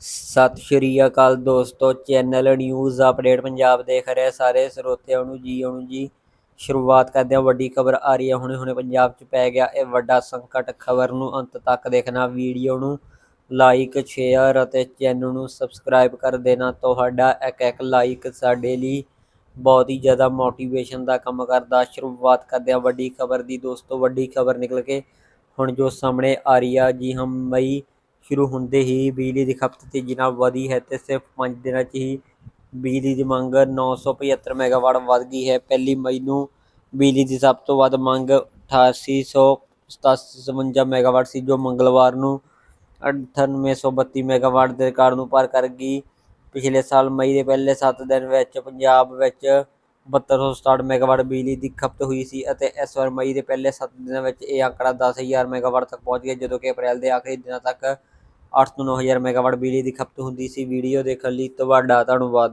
ਸਤਿ ਸ਼੍ਰੀ ਅਕਾਲ ਦੋਸਤੋ channel news update Punjab ਦੇਖ ਰਹੇ ਸਾਰੇ ਸਰੋਤਿਆਂ ਨੂੰ ਜੀ ਆਉਣ ਜੀ। ਸ਼ੁਰੂਆਤ ਕਰਦੇ ਹਾਂ, ਵੱਡੀ ਖਬਰ ਆ ਰਹੀ ਹੈ, ਹੁਣੇ ਹੁਣੇ ਪੰਜਾਬ 'ਚ ਪੈ ਗਿਆ ਇਹ ਵੱਡਾ ਸੰਕਟ। ਖਬਰ ਨੂੰ ਅੰਤ ਤੱਕ ਦੇਖਣਾ, ਵੀਡੀਓ ਨੂੰ ਲਾਈਕ ਸ਼ੇਅਰ ਅਤੇ ਚੈਨਲ ਨੂੰ ਸਬਸਕ੍ਰਾਈਬ ਕਰ ਦੇਣਾ। ਤੁਹਾਡਾ ਇੱਕ ਇੱਕ ਲਾਈਕ ਸਾਡੇ ਲਈ ਬਹੁਤ ਹੀ ਜ਼ਿਆਦਾ ਮੋਟੀਵੇਸ਼ਨ ਦਾ ਕੰਮ ਕਰਦਾ। ਸ਼ੁਰੂਆਤ ਕਰਦੇ ਹਾਂ ਵੱਡੀ ਖਬਰ ਦੀ ਦੋਸਤੋ, ਵੱਡੀ ਖਬਰ ਨਿਕਲ ਕੇ ਹੁਣ ਜੋ ਸਾਹਮਣੇ ਆ ਰਹੀ ਆ, ਜੀ ਹਮ ਮਈ ਸ਼ੁਰੂ ਹੁੰਦੇ ਹੀ ਬਿਜਲੀ ਦੀ ਖਪਤ ਤੇਜ਼ੀ ਨਾਲ ਵਧੀ ਹੈ ਤੇ ਸਿਰਫ 5 ਦਿਨਾਂ 'ਚ ਹੀ ਬਿਜਲੀ ਦੀ ਮੰਗ 975 ਮੈਗਾਵਾਟ ਵੱਧ ਗਈ ਹੈ। ਪਹਿਲੀ ਮਈ ਨੂੰ ਬਿਜਲੀ ਦੀ ਸਭ ਤੋਂ ਵੱਧ ਮੰਗ 8857 ਮੈਗਾਵਾਟ ਸੀ, ਜੋ ਮੰਗਲਵਾਰ ਨੂੰ 9832 ਮੈਗਾਵਾਟ ਦੇ ਰਿਕਾਰਡ ਨੂੰ ਪਾਰ ਕਰ ਗਈ। ਪਿਛਲੇ ਸਾਲ ਮਈ ਦੇ ਪਹਿਲੇ 7 ਦਿਨ ਵਿੱਚ ਪੰਜਾਬ ਵਿੱਚ 7267 ਮੈਗਾਵਾਟ ਬਿਜਲੀ ਦੀ ਖਪਤ ਹੋਈ ਸੀ ਅਤੇ ਇਸ ਵਾਰ ਮਈ ਦੇ ਪਹਿਲੇ 7 ਦਿਨਾਂ ਵਿੱਚ ਇਹ ਆંકੜਾ 10000 ਮੈਗਾਵਾਟ ਤੱਕ ਪਹੁੰਚ ਗਿਆ, ਜਦੋਂ ਕਿ ਅਪ੍ਰੈਲ ਦੇ ਆਖਰੀ ਦਿਨਾਂ ਤੱਕ 8 ਤੋਂ 9000 ਮੈਗਾਵਾਟ ਬਿਜਲੀ ਦੀ ਖਪਤ ਹੁੰਦੀ ਸੀ। ਵੀਡੀਓ ਦੇਖਣ ਲਈ ਤੁਹਾਡਾ ਧੰਨਵਾਦ।